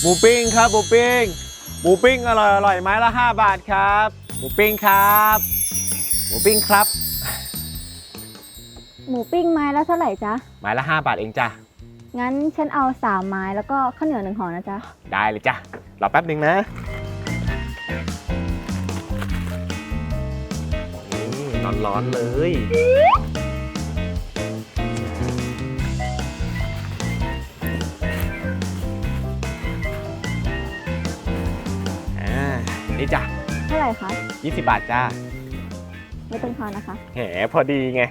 หมูปิ้งครับหมูปิ้งหมูปิ้งอร่อยอร่อยไม้ละ 5 บาทครับ หมูปิ้งครับ หมูปิ้งครับ หมูปิ้งไม้ละเท่าไหร่จ๊ะ ไม้ละ 5 บาทเองจ้ะ งั้นฉันเอาสามไม้แล้วก็ข้าวเหนียวหนึ่งห่อนะจ๊ะ ได้เลยจ้ะ รอแป๊บหนึ่งนะนี่ร้อนๆเลย นี่จ้ะเท่าไหร่คะ20 บาทจ้าไม่ต้องทอนนะคะ แหมพอดีไง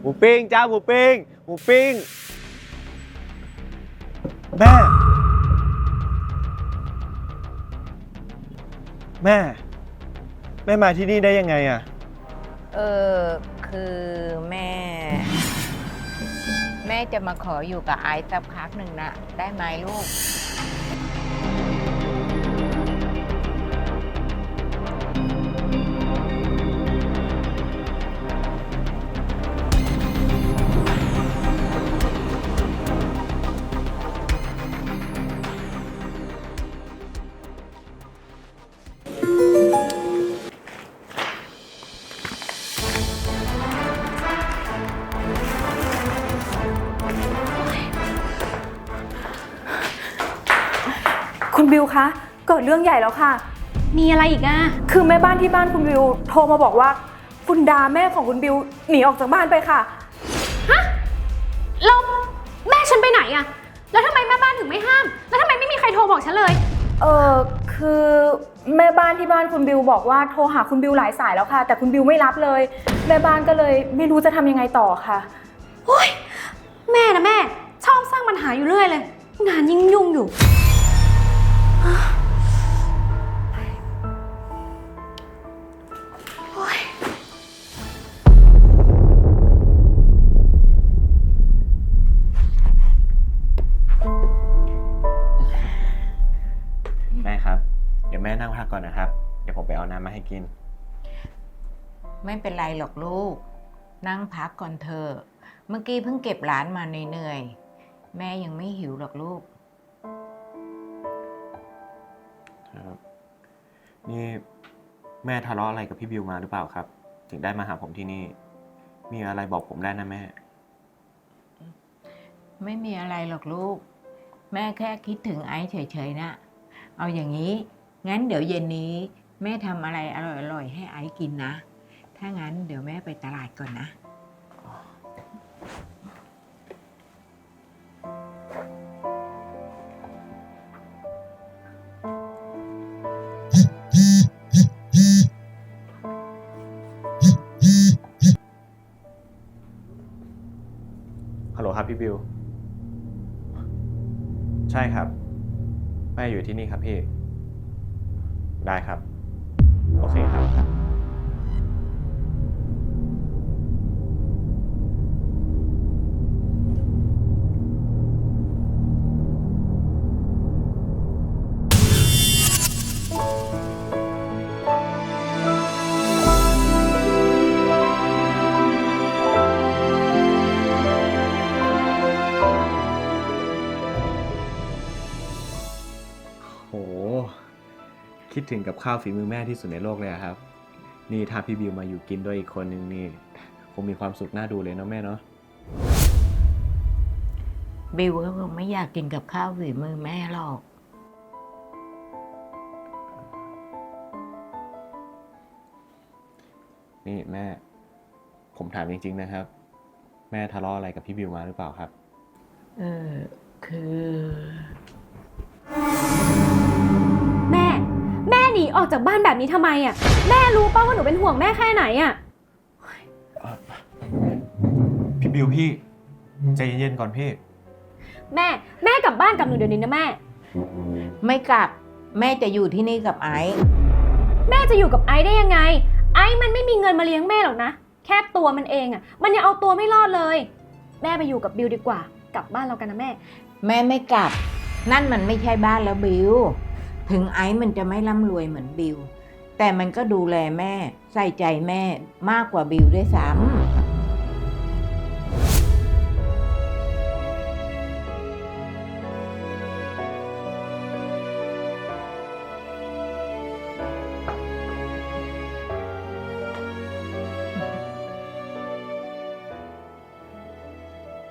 หมูปิ้งจ้าหมูปิ้งหมูปิ้ง แม่ แม่ แม่มาที่นี่ได้ยังไงอะเออคือแม่ แม่จะมาขออยู่กับไอซ์สักพักหนึ่งนะได้ไหมลูก คุณบิวคะ เกิดเรื่องใหญ่แล้วค่ะ มีอะไรอีกอะ คือแม่บ้านที่บ้านคุณบิวโทรมาบอกว่า คุณดาแม่ของคุณบิวหนีออกจากบ้านไปค่ะแล้วแม่ฉันไปไหนอะแล้วทำไมแม่บ้านถึงไม่ห้าม แล้วทำไมไม่มีใครโทรบอกฉันเลย เออคือแม่บ้านที่บ้านคุณบิวบอกว่าโทรหาคุณบิวหลายสายแล้วค่ะ แต่คุณบิวไม่รับเลย แม่บ้านก็เลยไม่รู้จะทำยังไงต่อค่ะ โอ้ยแม่นะแม่ ชอบสร้างปัญหาอยู่เรื่อยเลย งานยิ่งยุ่งอยู่ แม่ครับ เดี๋ยวแม่นั่งพักก่อนนะครับ เดี๋ยวผมไปเอาน้ำมาให้กิน ไม่เป็นไรหรอกลูก นั่งพักก่อนเถอะ เมื่อกี้เพิ่งเก็บร้านมาเหนื่อยๆ แม่ยังไม่หิวหรอกลูก ครับ นี่แม่ทะเลาะอะไรกับพี่บิวมาหรือเปล่าครับ ถึงได้มาหาผมที่นี่ มีอะไรบอกผมได้นะแม่ ไม่มีอะไรหรอกลูก แม่แค่คิดถึงไอซ์เฉยๆนะ เอาอย่างนี้ งั้นเดี๋ยวเย็นนี้ แม่ทำอะไรอร่อยๆให้ไอซ์กินนะ ถ้างั้นเดี๋ยวแม่ไปตลาดก่อนนะ ช่ครับ แม่อยู่ที่นี่ครับพี่ ได้ครับ คิดถึงกับข้าวฝีมือแม่ที่สุดในโลกเลยอะครับ นี่ถ้าพี่บิวมาอยู่กินด้วยอีกคนนึงนี่คงมีความสุขน่าดูเลยเนาะแม่เนาะบิวก็คงไม่อยากกินกับข้าวฝีมือแม่หรอก นี่แม่ ผมถามจริง ๆ นะครับ แม่ทะเลาะอะไรกับพี่บิวมาหรือเปล่าครับ เออ คือ จากบ้านแบบนี้ทำไมอะแม่รู้ป่าว่าหนูเป็นห่วงแม่แค่ไหนอะพี่บิวพี่ใจเย็นๆก่อนพี่ แม่ แม่กลับบ้านกับหนูเดี๋ยวนี้นะแม่ ไม่กลับแม่จะอยู่ที่นี่กับไอซ์แม่จะอยู่กับไอซ์ได้ยังไง ไอซ์มันไม่มีเงินมาเลี้ยงแม่หรอกนะ แค่ตัวมันเองอะมันยังเอาตัวไม่รอดเลย แม่ไปอยู่กับบิวดีกว่า กลับบ้านเรากันนะแม่ แม่ไม่กลับ นั่นมันไม่ใช่บ้านแล้วบิว ถึงไอซ์มันจะไม่ร่ำรวยเหมือนบิล แต่มันก็ดูแลแม่ ใส่ใจแม่มากกว่าบิลด้วยซ้ำ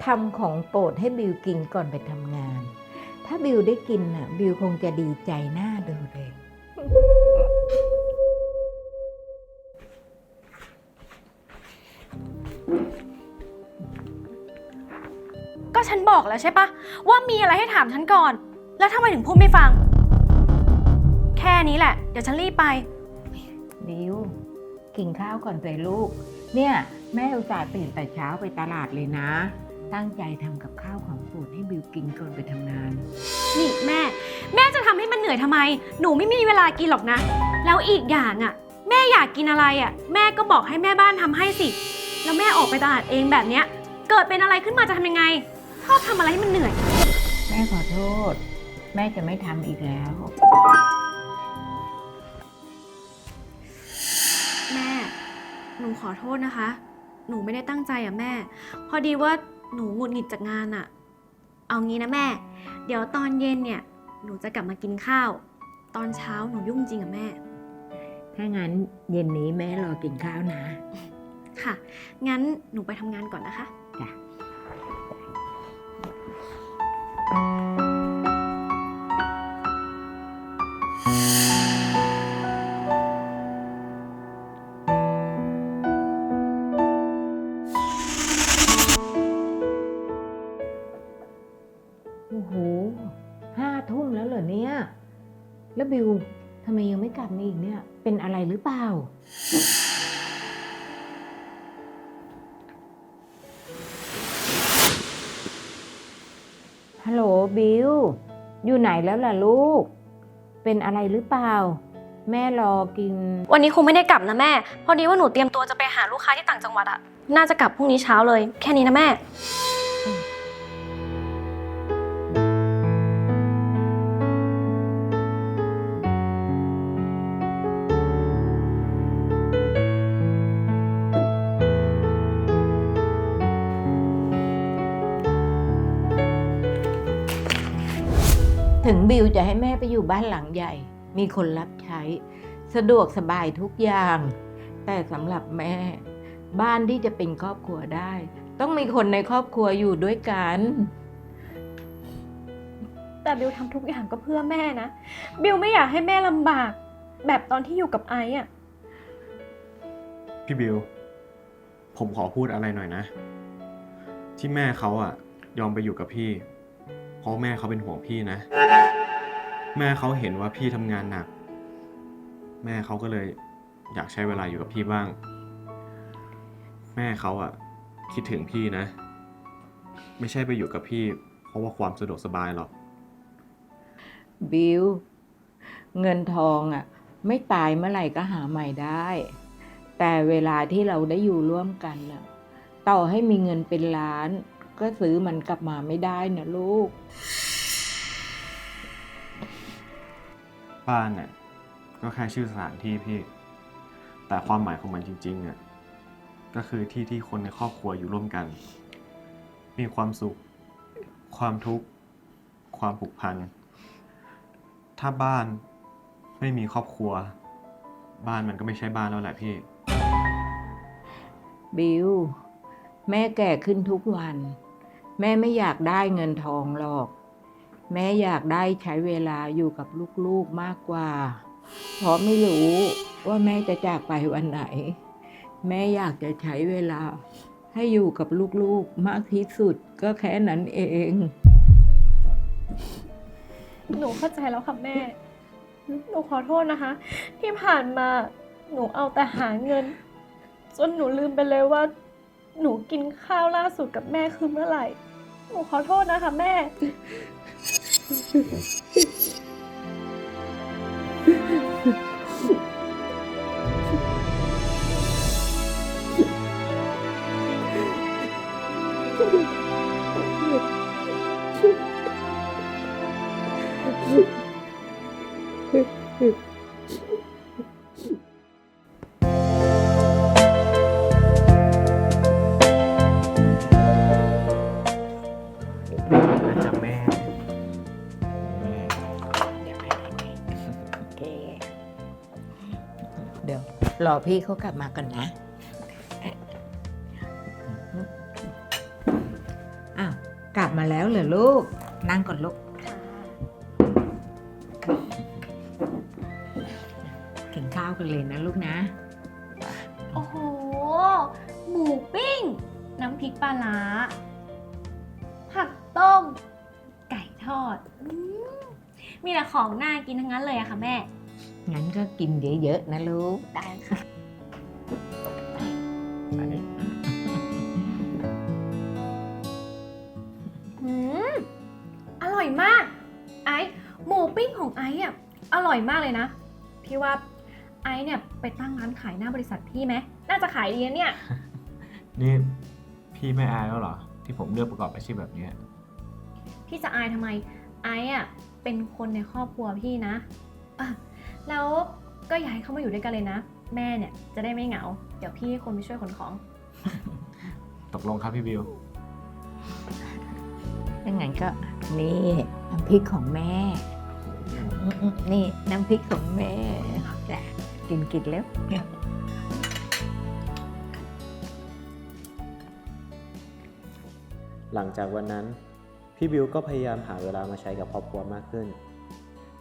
ทำของโปรดให้บิวกินก่อนไปทำงาน ถ้าบิวได้กินน่ะ บิวคงจะดีใจหน้ แล้วใช่ปะว่ามีอะไรให้ถามฉันก่อน แล้วทำไมถึงพูดไม่ฟัง แค่นี้แหละ เดี๋ยวฉันรีบไป บิวกินข้าวก่อนสิลูก เนี่ยแม่อุตส่าห์ตื่นแต่เช้าไปตลาดเลยนะ ตั้งใจทำกับข้าวของโปรดให้บิวกินก่อนไปทำงาน นี่แม่ แม่จะทำให้มันเหนื่อยทำไม หนูไม่มีเวลากินหรอกนะ แล้วอีกอย่างอะ แม่อยากกินอะไรอะ แม่ก็บอกให้แม่บ้านทำให้สิ แล้วแม่ออกไปตลาดเองแบบเนี้ย เกิดเป็นอะไรขึ้นมาจะทำยังไง ชอบทำอะไรให้มันเหนื่อย แม่ขอโทษ แม่จะไม่ทำอีกแล้ว แม่ หนูขอโทษนะคะ หนูไม่ได้ตั้งใจอะแม่ พอดีว่าหนูหงุดหงิดจากงานอะ เอางี้นะแม่ เดี๋ยวตอนเย็นเนี่ย หนูจะกลับมากินข้าว ตอนเช้าหนูยุ่งจริงอะแม่ ถ้างั้นเย็นนี้แม่รอกินข้าวนะ ค่ะ งั้นหนูไปทำงานก่อนนะคะ จ้ ไหนแล้วล่ะลูก เป็นอะไรหรือเปล่า แม่รอกิน วันนี้คงไม่ได้กลับนะแม่ พอดีว่าหนูเตรียมตัวจะไปหาลูกค้าที่ต่างจังหวัดอะน่าจะกลับพรุ่งนี้เช้าเลย แค่นี้นะแม่ ถึงบิวจะให้แม่ไปอยู่บ้านหลังใหญ่ มีคนรับใช้ สะดวกสบายทุกอย่าง แต่สำหรับแม่ บ้านที่จะเป็นครอบครัวได้ ต้องมีคนในครอบครัวอยู่ด้วยกัน แต่บิวทำทุกอย่างก็เพื่อแม่นะ บิวไม่อยากให้แม่ลำบาก แบบตอนที่อยู่กับไอซ์อะพี่บิว ผมขอพูดอะไรหน่อยนะ ที่แม่เขาอะยอมไปอยู่กับพี่ เพราะแม่เขาเป็นห่วงพี่นะ แม่เขาเห็นว่าพี่ทำงานหนัก แม่เขาก็เลยอยากใช้เวลาอยู่กับพี่บ้าง แม่เขาอะคิดถึงพี่นะ ไม่ใช่ไปอยู่กับพี่ เพราะว่าความสะดวกสบายหรอก บิวเงินทองอะ ไม่ตายเมื่อไหร่ก็หาใหม่ได้ แต่เวลาที่เราได้อยู่ร่วมกันน่ะต่อให้มีเงินเป็นล้าน ก็ซื้อมันกลับมาไม่ได้นะลูก บ้านน่ะก็แค่ชื่อสถานที่พี่ แต่ความหมายของมันจริงๆอะก็คือที่ที่คนในครอบครัวอยู่ร่วมกัน มีความสุข ความทุกข์ ความผูกพัน ถ้าบ้านไม่มีครอบครัว บ้านมันก็ไม่ใช่บ้านแล้วแหละพี่ บิว แม่แก่ขึ้นทุกวัน แม่ไม่อยากได้เงินทองหรอก แม่อยากได้ใช้เวลาอยู่กับลูกๆมากกว่า เพราะไม่รู้ว่าแม่จะจากไปวันไหน แม่อยากจะใช้เวลา ให้อยู่กับลูกๆมากที่สุดก็แค่นั้นเอง หนูเข้าใจแล้วค่ะแม่ หนูขอโทษนะคะ ที่ผ่านมาหนูเอาแต่หาเงิน จนหนูลืมไปเลยว่า หนูกินข้าวล่าสุดกับแม่คือเมื่อไหร่ โอ้ขอโทษนะคะแม่ เดี๋ยวรอพี่เขากลับมาก่อนนะ อ้าว กลับมาแล้วเหรอลูก นั่งก่อนลูกกินข้าวกันเลยนะลูกนะ โอ้โห หมูปิ้ง น้ำพริกปลาร้า ผักต้ม ไก่ทอดอมมีแต่ของน่ากินทั้งนั้นเลยอะค่ะแม่ งั้นก็กินเยอะๆนะลูก ได้ค่ะอืมอร่อยมาก ไอซ์หมูปิ้งของไอซ์อะอร่อยมากเลยนะ พี่ว่าไอซ์เนี่ยไปตั้งร้านขายหน้าบริษัทพี่ไหมน่าจะขายดีนะเนี่ย นี่พี่ไม่อายแล้วเหรอ ที่ผมเลือกประกอบอาชีพแบบเนี้ยพี่จะอายทำไม ไอซ์อะเป็นคนในครอบครัวพี่นะอะ แล้วก็อยากให้เขามาอยู่ด้วยกันเลยนะ แม่เนี่ยจะได้ไม่เหงา เดี๋ยวพี่ให้คนไปช่วยขนของ ตกลงครับพี่บิวดังนั้นก็นี่น้ำพริกของแม่อืมๆนี่น้ำพริกของแม่จ้ะกินกินแล้วหลังจากวันนั้น พี่บิวก็พยายามหาเวลามาใช้กับครอบครัวมากขึ้น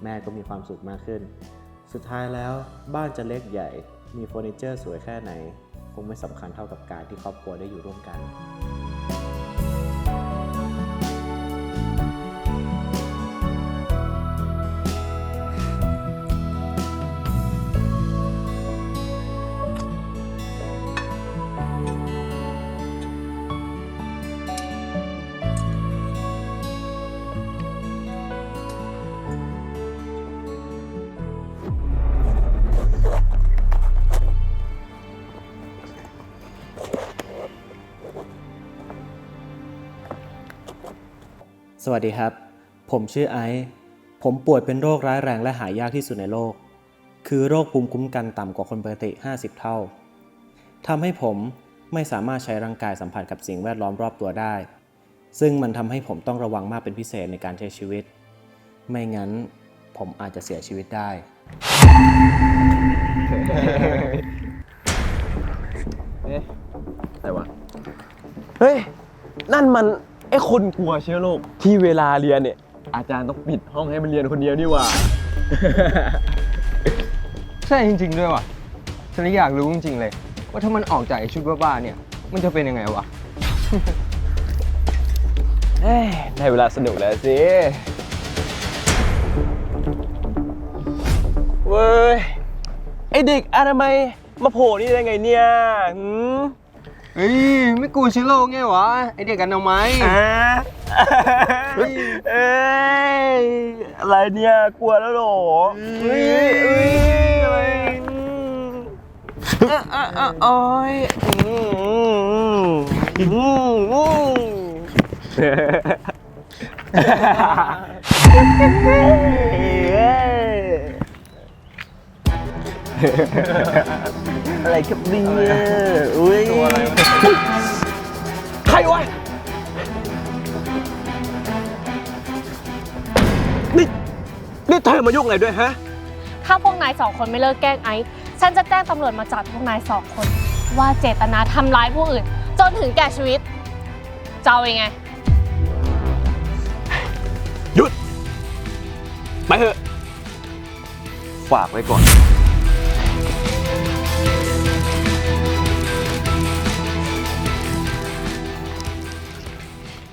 แม่ก็มีความสุขมากขึ้น สุดท้ายแล้วบ้านจะเล็กใหญ่ มีเฟอร์นิเจอร์สวยแค่ไหน คงไม่สำคัญเท่ากับการที่ครอบครัวได้อยู่ร่วมกัน วัสดีครับ ผมชื่อไอซ์ ผมป่วยเป็นโรคร้ายแรงและหายากที่สุดในโลก คือโรคภูมิคุ้มกันต่ำกว่าคนปกติ 50 เท่า ทำให้ผมไม่สามารถใช้ร่างกายสัมผัสกับสิ่งแวดล้อมรอบตัวได้ ซึ่งมันทำให้ผมต้องระวังมากเป็นพิเศษในการใช้ชีวิต ไม่งั้นผมอาจจะเสียชีวิตได้แต่ว่าเฮ้ย นั่นมัน ไอ้คนกลัวเชื้อโรคที่เวลาเรียนเนี่ย อาจารย์ต้องปิดห้องให้มันเรียนคนเดียวนี่หว่า ใช่จริง ๆ ด้วยว่ะฉันอยากรู้จริง ๆ เลย ว่าถ้ามันออกจากไอชุดบ้าๆเนี่ย มันจะเป็นยังไงวะ เอ้ยได้เวลาสนุกแล้วสิเว้ย ไอเด็กอนามัยมาโผล่นี่ได้ไงเนี่ยหืม เฮ้ยไม่กลัวเชื้อโรคไงวะไอเด็กกันเอาไหมอ่าเฮ้ยเอ้ยอะไรเนี่ยกลัวแล้วเหรอเฮ้ยเฮ้ยอะไรอืมอะอะอะโอ้ยอืมอืมอืม อะไรครับเนี่ยอุ้ยตัวอะไรใครวะนี่นี่เธอมายุ่งอะไรด้วยฮะ ถ้าพวกนายสองคนไม่เลิกแกล้งไอซ์ฉันจะแจ้งตำรวจมาจับพวกนายสองคน ว่าเจตนาทำร้ายผู้อื่น จนถึงแก่ชีวิตจะเอายังไง หยุด ไปเถอะ ฝากไว้ก่อน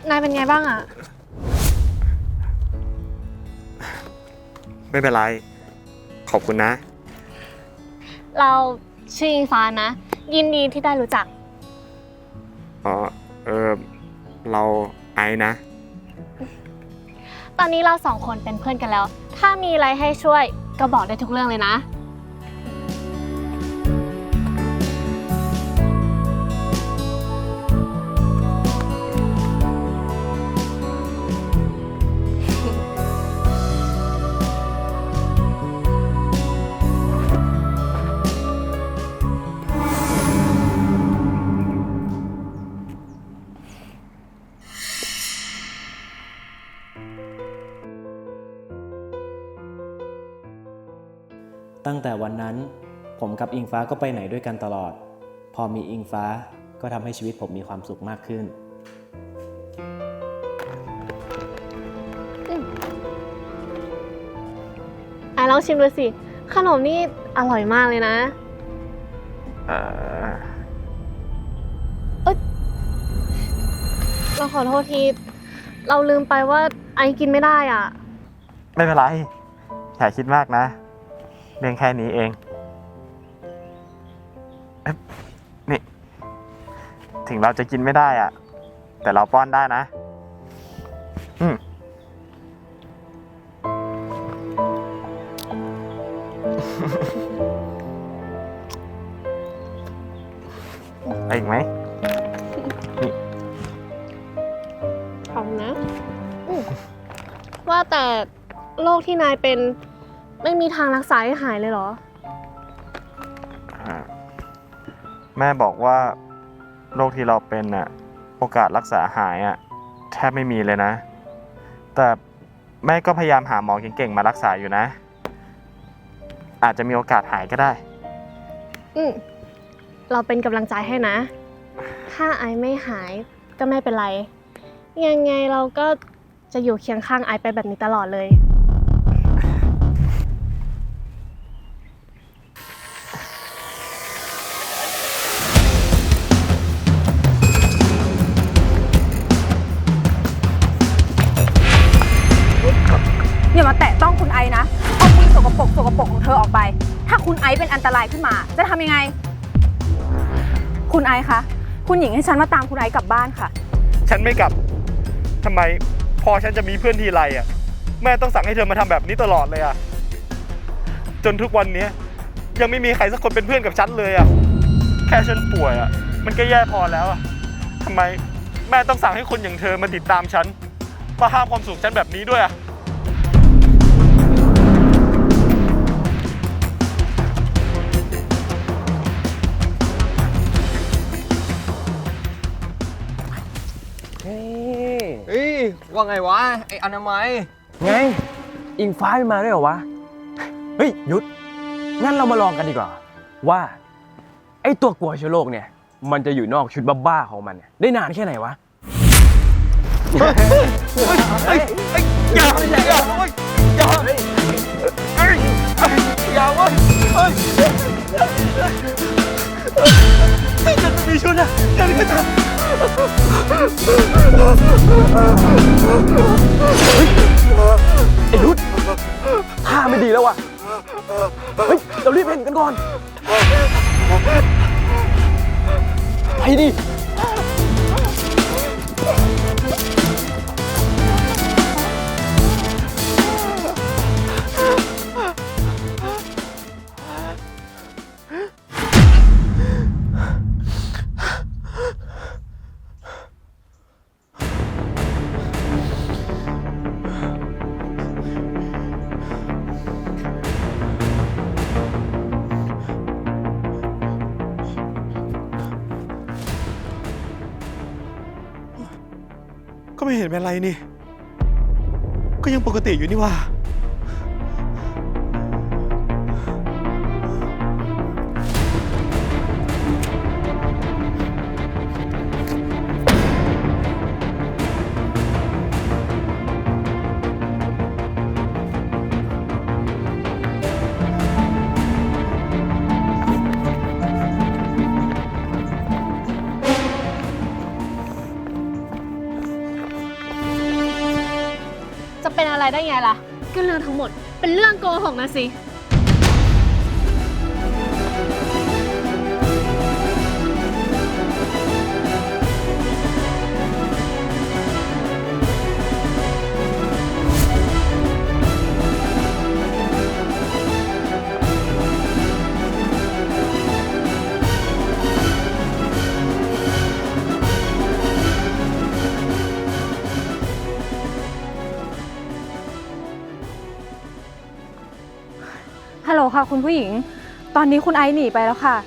นายเป็นไงบ้างอะไม่เป็นไร ขอบคุณนะ เราชื่ออิงฟ้านะ ยินดีที่ได้รู้จัก อ๋อ เออ เราไอ้นะ ตอนนี้เราสองคนเป็นเพื่อนกันแล้ว ถ้ามีอะไรให้ช่วยก็บอกได้ทุกเรื่องเลยนะ กับอิงฟ้าก็ไปไหนด้วยกันตลอด พอมีอิงฟ้าก็ทำให้ชีวิตผมมีความสุขมากขึ้น อะลองชิมดูสิ ขนมนี่อร่อยมากเลยนะ อ่เราขอโทษที เราลืมไปว่าไอ้กินไม่ได้อะ ไม่เป็นไร อย่าคิดมากนะ เรื่งแค่นี้เอง ถึงเราจะกินไม่ได้อะแต่เราป้อนได้นะ อืมไปอีกไหมขอบคุณนะอืมว่าแต่โรคที่นายเป็นไม่มีทางรักษาให้หายเลยเหรออ่าแม่บอกว่า โรคที่เราเป็นน่ะโอกาสรักษาหายอะแทบไม่มีเลยนะ แต่แม่ก็พยายามหาหมอเก่งๆมารักษาอยู่นะ อาจจะมีโอกาสหายก็ได้ อืมเราเป็นกำลังใจให้นะ ถ้าไอไม่หายก็ไม่เป็นไร ยังไงเราก็จะอยู่เคียงข้างไอไปแบบนี้ตลอดเลย คุณไอซ์เป็นอันตรายขึ้นมา จะทำยังไง คุณไอซ์คะ คุณหญิงให้ฉันมาตามคุณไอซ์กลับบ้านค่ะ ฉันไม่กลับทำไมพอฉันจะมีเพื่อนทีไรอะ แม่ต้องสั่งให้เธอมาทำแบบนี้ตลอดเลยอะ จนทุกวันเนี้ยยังไม่มีใครสักคนเป็นเพื่อนกับฉันเลยอะ แค่ฉันป่วยอะ มันก็แย่พอแล้วอะทำไมแม่ต้องสั่งให้คนอย่างเธอมาติดตามฉัน มาห้ามความสุขฉันแบบนี้ด้วยอะ ว่าไงวะ ไออนามัย ไงอิงฟ้าไม่มาด้วยเหรอวะ เฮ้ยยุทธงั้นเรามาลองกันดีกว่า ว่า ไอ้ตัวกลัวเชื้อโรคเนี่ย มันจะอยู่นอกชุดบ้าๆของมันเนี่ยได้นานแค่ไหนวะ อย่าอย่าอย่าเว้ยอย่าเฮ้ยเอ้ยอย่าเว้ยเฮ้ยฉันไม่มีชุดอะฉันก็จะ ไอ้รุดท่าไม่ดีแล้วว่ะ เฮ้ย เรารีบเห็นกันก่อน ไปดิ เห็นเป็นไรนี่ ก็ยังปกติอยู่นี่ว่า ไรได้ไงล่ะ ก็เรื่องทั้งหมดเป็นเรื่องโกหกนะสิ คุณผู้หญิง ตอนนี้คุณไอซ์หนีไปแล้วค่ะ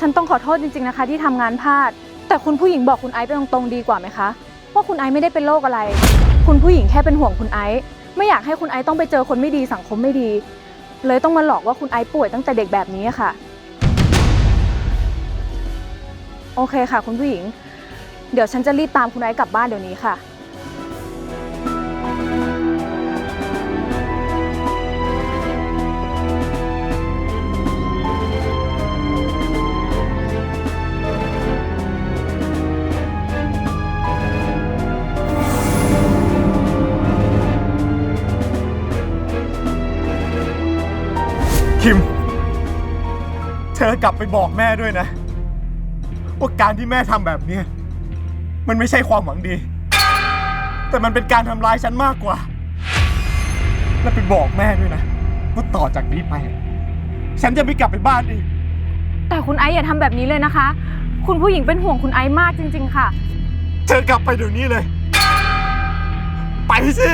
ฉันต้องขอโทษจริง ๆนะคะ ที่ทำงานพลาด แต่คุณผู้หญิงบอกคุณไอซ์ไปตรงๆดีกว่าไหมคะว่าคุณไอซ์ไม่ได้เป็นโรคอะไร คุณผู้หญิงแค่เป็นห่วงคุณไอซ์ไม่อยากให้คุณไอซ์ต้องไปเจอคนไม่ดีสังคมไม่ดี เลยต้องมาหลอกว่าคุณไอซ์ป่วยตั้งแต่เด็กแบบนี้ค่ะ โอเคค่ะ คุณผู้หญิง เดี๋ยวฉันจะรีบตามคุณไอซ์กลับบ้านเดี๋ยวนี้ค่ะ ธอกลับไปบอกแม่ด้วยนะ ว่าการที่แม่ทำแบบเนี้ยมันไม่ใช่ความหวังดี แต่มันเป็นการทำร้ายฉันมากกว่า และไปบอกแม่ด้วยนะว่าต่อจากนี้ไป ฉันจะไม่กลับไปบ้านอีก แต่คุณไอซ์อย่าทำแบบนี้เลยนะคะ คุณผู้หญิงเป็นห่วงคุณไอซ์มากจริง ๆ ค่ะ เธอกลับไปเดี๋ยวนี้เลย ไปสิ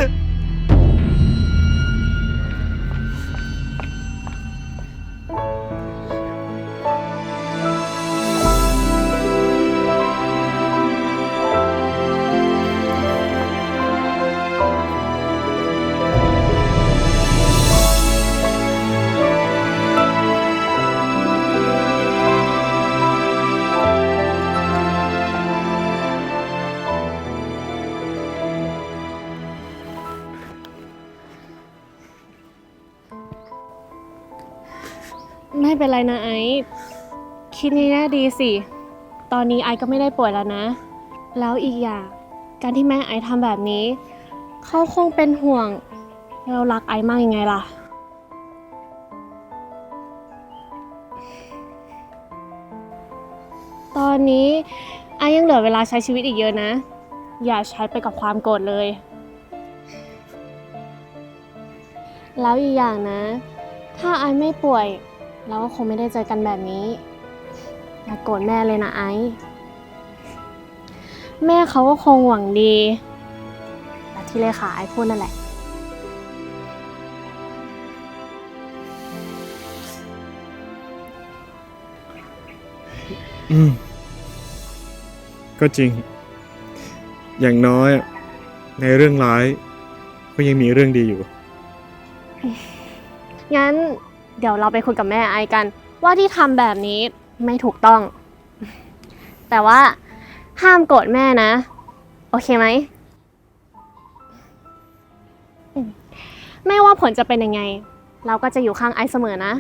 เป็นไรนะไอซ์คิดในแง่ดีสิ ตอนนี้ไอซ์ก็ไม่ได้ป่วยแล้วนะ แล้วอีกอย่างการที่แม่ไอซ์ทำแบบนี้เขาคงเป็นห่วง เรารักไอซ์มากยังไงล่ะ ตอนนี้ไอซ์ยังเหลือเวลาใช้ชีวิตอีกเยอะนะ อย่าใช้ไปกับความโกรธเลย แล้วอีกอย่างนะ ถ้าไอซ์ไม่ป่วย เราก็คงไม่ได้เจอกันแบบนี้ อย่ากโกรธแม่เลยนะไอซ์แม่เขาก็คงหวังดีแบบที่เลขาไอซ์พูดนั่นแหละ อืม ก็จริง อย่างน้อยอะในเรื่องร้าย ก็ยังมีเรื่องดีอยู่ งั้น เดี๋ยวเราไปคุยกับแม่ไอกัน ว่าที่ทำแบบนี้ไม่ถูกต้อง แต่ว่าห้ามโกรธแม่นะ โอเคไหมอืมไม่ว่าผลจะเป็นยังไง เราก็จะอยู่ข้างไอซ์เสมอนะ